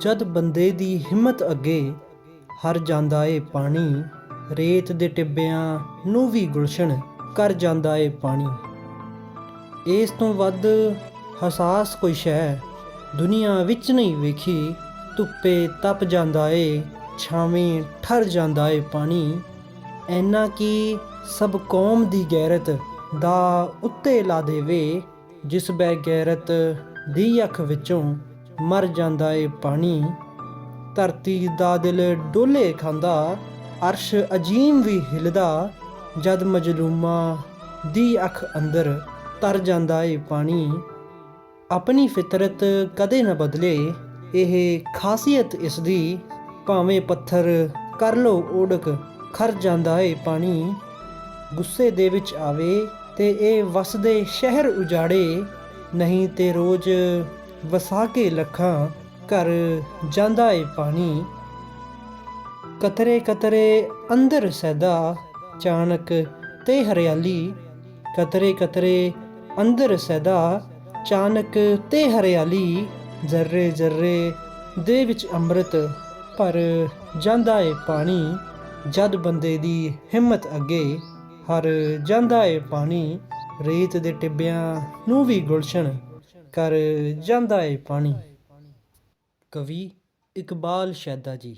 ਜਦ ਬੰਦੇ ਦੀ ਹਿੰਮਤ ਅੱਗੇ ਹਰ ਜਾਂਦਾ ਏ ਪਾਣੀ, ਰੇਤ ਦੇ ਟਿੱਬਿਆਂ ਨੂੰ ਵੀ ਗੁਲਸ਼ਨ ਕਰ ਜਾਂਦਾ ਏ ਪਾਣੀ। ਇਸ ਤੋਂ ਵੱਧ ਹਸਾਸ ਕੋਈ ਸ਼ੈ ਦੁਨੀਆ ਵਿੱਚ ਨਹੀਂ ਵੇਖੀ। ਧੁੱਪੇ ਤਪ ਜਾਂਦਾ ਏ, ਛਾਵੇਂ ਠਰ ਜਾਂਦਾ ਏ ਪਾਣੀ। ਐਨਾ ਕਿ ਸਭ ਕੌਮ ਦੀ ਗੈਰਤ ਦਾ ਉੱਤੇ ਲਾ ਦੇਵੇ, ਜਿਸ ਬੈ ਗੈਰਤ ਦੀ ਅੱਖ ਵਿੱਚੋਂ ਮਰ ਜਾਂਦਾ ਏ ਪਾਣੀ। ਧਰਤੀ ਦਾ ਦਿਲ ਡੋਲੇ ਖਾਂਦਾ, ਅਰਸ਼ ਅਜੀਮ ਵੀ ਹਿਲਦਾ। ਜਦ ਮਜਲੂਮਾ ਦੀ ਅੱਖ ਅੰਦਰ ਤਰ ਜਾਂਦਾ ਏ ਪਾਣੀ, ਆਪਣੀ ਫਿਤਰਤ ਕਦੇ ਨਾ ਬਦਲੇ। ਇਹ ਖਾਸੀਅਤ ਇਸ ਦੀ, ਭਾਵੇਂ ਪੱਥਰ ਕਰ ਲੋ ਓੜਕ ਖਰ ਜਾਂਦਾ ਏ ਪਾਣੀ। ਗੁੱਸੇ ਦੇ ਵਿੱਚ ਆਵੇ ਤੇ ਇਹ ਵਸਦੇ ਸ਼ਹਿਰ ਉਜਾੜੇ, ਨਹੀਂ ਤੇ ਰੋਜ਼ ਵਸਾ ਕੇ ਲੱਖਾਂ ਘਰ ਜਾਂਦਾ ਏ ਪਾਣੀ। ਕਤਰੇ ਕਤਰੇ ਅੰਦਰ ਸੈਦਾ ਚਾਣਕ ਤੇ ਹਰਿਆਲੀ। ਕਤਰੇ ਕਤਰੇ ਅੰਦਰ ਸੈਦਾ ਚਾਣਕ ਤੇ ਹਰਿਆਲੀ। ਜ਼ਰਰੇ ਜ਼ਰਰੇ ਦੇ ਵਿੱਚ ਅੰਮ੍ਰਿਤ ਪਰ ਜਾਂਦਾ ਏ ਪਾਣੀ। ਜਦ ਬੰਦੇ ਦੀ ਹਿੰਮਤ ਅੱਗੇ ਹਰ ਜਾਂਦਾ ਏ ਪਾਣੀ। ਰੇਤ ਦੇ ਟਿੱਬਿਆਂ ਨੂੰ ਵੀ ਗੁਲਸ਼ਨ ਕਰ ਜਾਂਦਾ ਏ ਪਾਣੀ। ਕਵੀ ਇਕਬਾਲ ਸ਼ੈਦਾ ਜੀ।